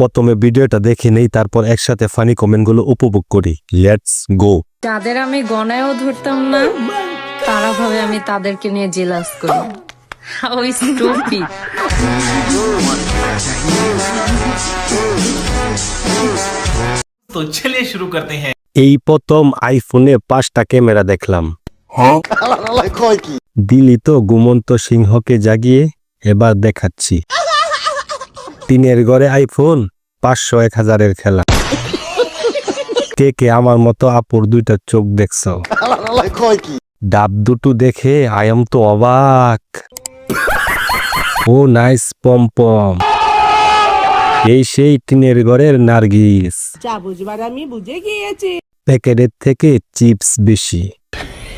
প্রথমে ভিডিওটা দেখে নেই তারপর একসাথে ফানি কমেন্টগুলো উপভোগ করি। লেটস গো তাদের আমি গণায়ও ধরতাম না তারা ভাবে আমি তাদেরকে নিয়ে জেলাস করি। ওই স্টুপি তো চলে শুরু করতে হ্যাঁ। এই প্রথম আইফোনে পাঁচটা ক্যামেরা দেখলাম। হ্যাঁ? দিলি তো গুমন্ত সিংহকে জাগিয়ে এবার দেখাচ্ছি। তিনের ঘরে আইফোন পাঁচশো এক হাজারের খেলা। কে কে আমার মতো আপুর দুইটা চোখ দেখছ। ডাব দুটো দেখে আয়াম তো অবাক। ও নাইস পম পম। এই সেই টিনের ঘরের নার্গিস। যা বুঝবার আমি বুঝে গিয়েছি। প্যাকেটের থেকে চিপস বেশি।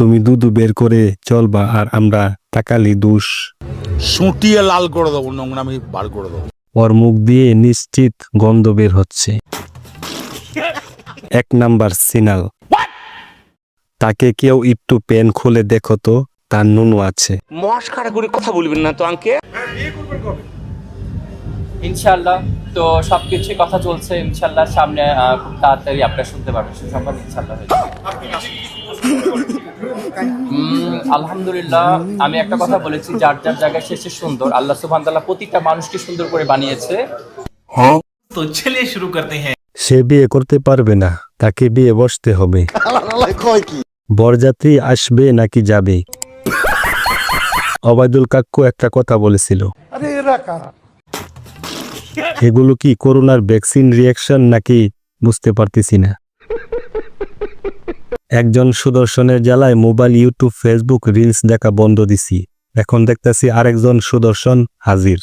তুমি দুধু বের করে চলবা আর আমরা তাকালি দুষ। সুটিয়ে লাল করে দেবো নোংরামি বার করে দেবো। ওর মুখ দিয়ে নিশ্চিত গন্ধ বের হচ্ছে। এক নাম্বার সিনাল। তাকে কেউ একটু পেন খুলে দেখো তো তার নুনু আছে। মস্কারা করে কথা বলবেন না তো আঙ্কে ইনশাল্লাহ তো সবকিছু কথা চলছে ইনশাল্লাহ সামনে খুব তাড়াতাড়ি আপনারা শুনতে পাবেন সুসংবাদ ইনশাল্লাহ হয়ে আলহামদুলিল্লাহ। আমি একটা কথা বলেছি যার যার জায়গায় শেষে সুন্দর। আল্লাহ সুবহান তাআলা প্রতিটা মানুষকে সুন্দর করে বানিয়েছে। হ্যাঁ। তো ছেলে শুরু করতে হ্যাঁ। সে বিয়ে করতে পারবে না তাকে বিয়ে বসতে হবে। বরযাত্রী আসবে নাকি যাবে? অবায়দুল কাকু একটা কথা বলেছিল। এগুলো কি করোনার ভ্যাকসিন রিয়াকশন নাকি বুঝতে পারতেছি না। একজন সুদর্শনের জ্বালায় মোবাইল, ইউটিউব, ফেসবুক, রিলস দেখা বন্ধ দিছি। এখন দেখতেছি আরেকজন সুদর্শন হাজির।